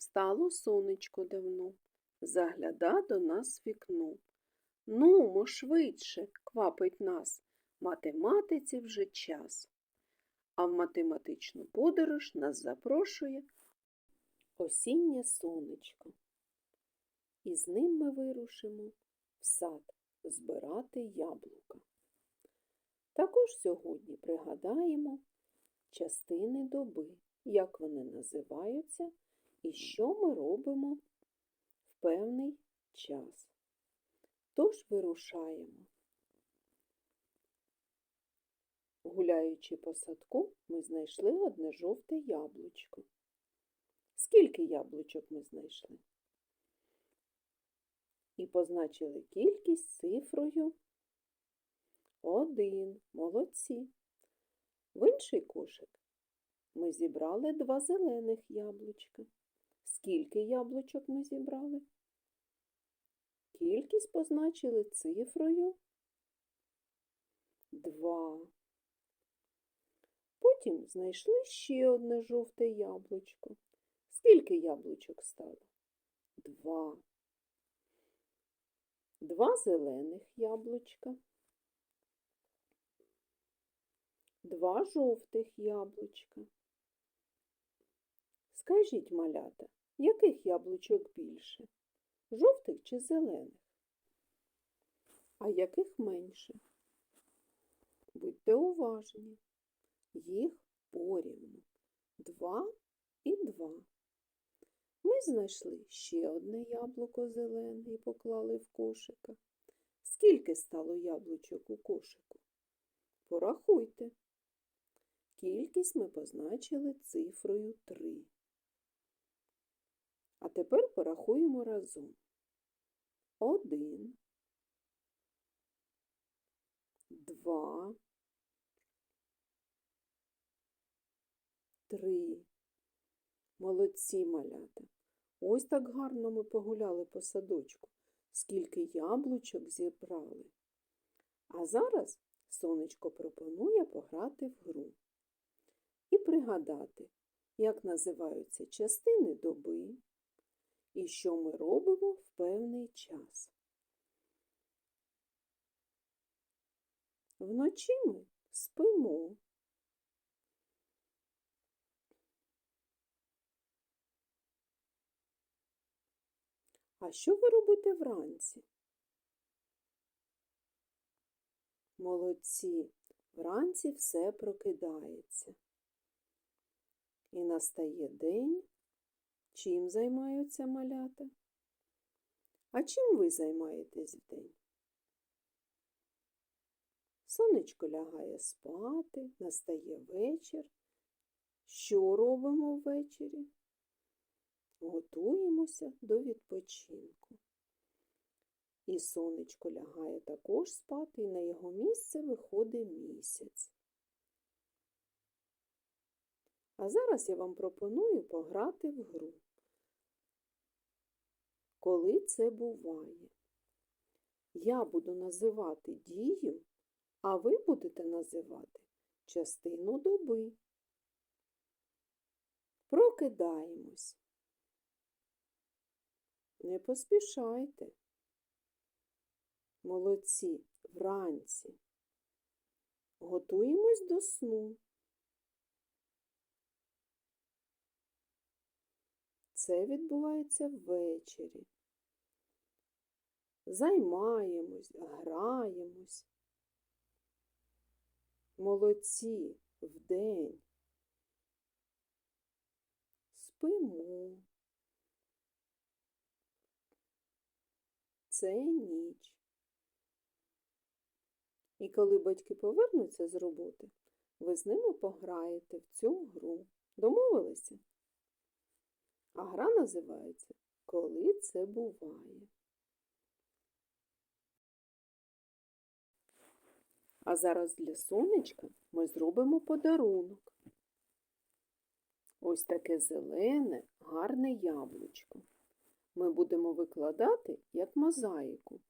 Встало сонечко давно, загляда до нас вікно. Нумо швидше, квапить нас, математиці вже час. А в математичну подорож нас запрошує осіннє сонечко. І з ним ми вирушимо в сад збирати яблука. Також сьогодні пригадаємо частини доби, як вони називаються і що ми робимо в певний час. Тож вирушаємо. Гуляючи по садку, ми знайшли одне жовте яблучко. Скільки яблучок ми знайшли? І позначили кількість цифрою один. Молодці. В інший кошик ми зібрали два зелених яблучка. Скільки яблучок ми зібрали? Кількість позначили цифрою 2. Потім знайшли ще одне жовте яблучко. Скільки яблучок стало? Два. Два зелених яблучка. Два жовтих яблучка. Скажіть, малята, яких яблучок більше? Жовтих чи зелених? А яких менше? Будьте уважні. Їх порівну. Два і два. Ми знайшли ще одне яблуко зелене і поклали в кошика. Скільки стало яблучок у кошику? Порахуйте. Кількість ми позначили цифрою 3. Тепер порахуємо разом. Один, два, три. Молодці малята. Ось так гарно ми погуляли по садочку, скільки яблучок зібрали. А зараз сонечко пропонує пограти в гру і пригадати, як називаються частини доби і що ми робимо в певний час. Вночі ми спимо. А що ви робите вранці? Молодці, вранці все прокидається. І настає день. Чим займаються малята? А чим ви займаєтесь вдень? Сонечко лягає спати, настає вечір. Що робимо ввечері? Готуємося до відпочинку. І сонечко лягає також спати, і на його місце виходить місяць. А зараз я вам пропоную пограти в гру. Коли це буває? Я буду називати дію, а ви будете називати частину доби. Прокидаємось. Не поспішайте. Молодці вранці. Готуємось до сну. Це відбувається ввечері. Займаємось, граємось. Молодці вдень. Спимо. Це ніч. І коли батьки повернуться з роботи, ви з ними пограєте в цю гру. Домовилися? А гра називається Коли це буває. А зараз для сонечка ми зробимо подарунок. Ось таке зелене, гарне яблучко. Ми будемо викладати як мозаїку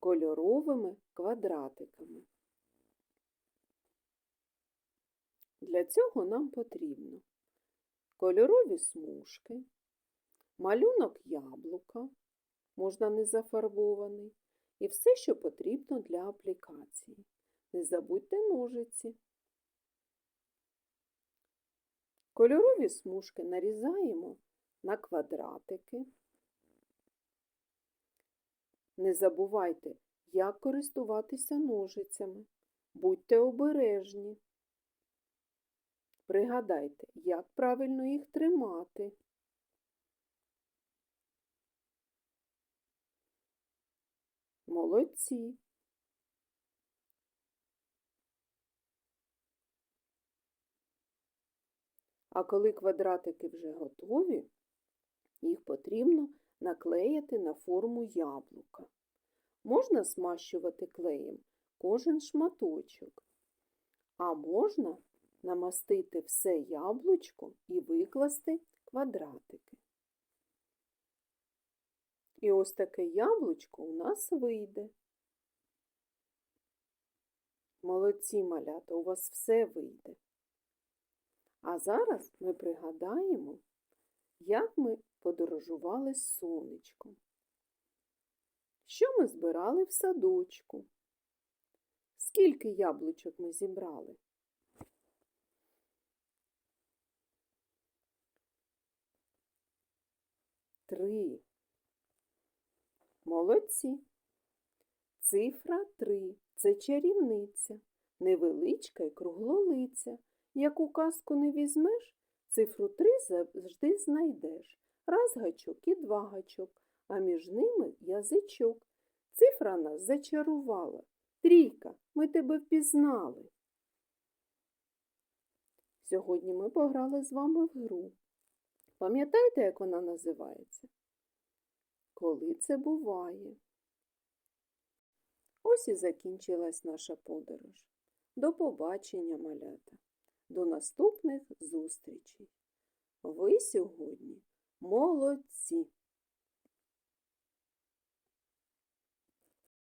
кольоровими квадратиками. Для цього нам потрібно кольорові смужки, малюнок яблука, можна не зафарбований, і все, що потрібно для аплікації. Не забудьте ножиці. Кольорові смужки нарізаємо на квадратики. Не забувайте, як користуватися ножицями. Будьте обережні. Пригадайте, як правильно їх тримати. Молодці. А коли квадратики вже готові, їх потрібно наклеїти на форму яблука. Можна змащувати клеєм кожен шматочок, а можна намастити все яблучко і викласти квадратики. І ось таке яблучко у нас вийде. Молодці малята, у вас все вийде. А зараз ми пригадаємо, як ми подорожували з сонечком. Що ми збирали в садочку? Скільки яблучок ми зібрали? Три. Молодці. Цифра три це чарівниця, невеличка і круглолиця. Яку казку не візьмеш, цифру три завжди знайдеш. Раз гачок і два гачок, а між ними язичок. Цифра нас зачарувала. Трійка, ми тебе впізнали. Сьогодні ми пограли з вами в гру. Пам'ятаєте, як вона називається? Коли це буває? Ось і закінчилась наша подорож. До побачення, малята! До наступних зустрічей! Ви сьогодні молодці!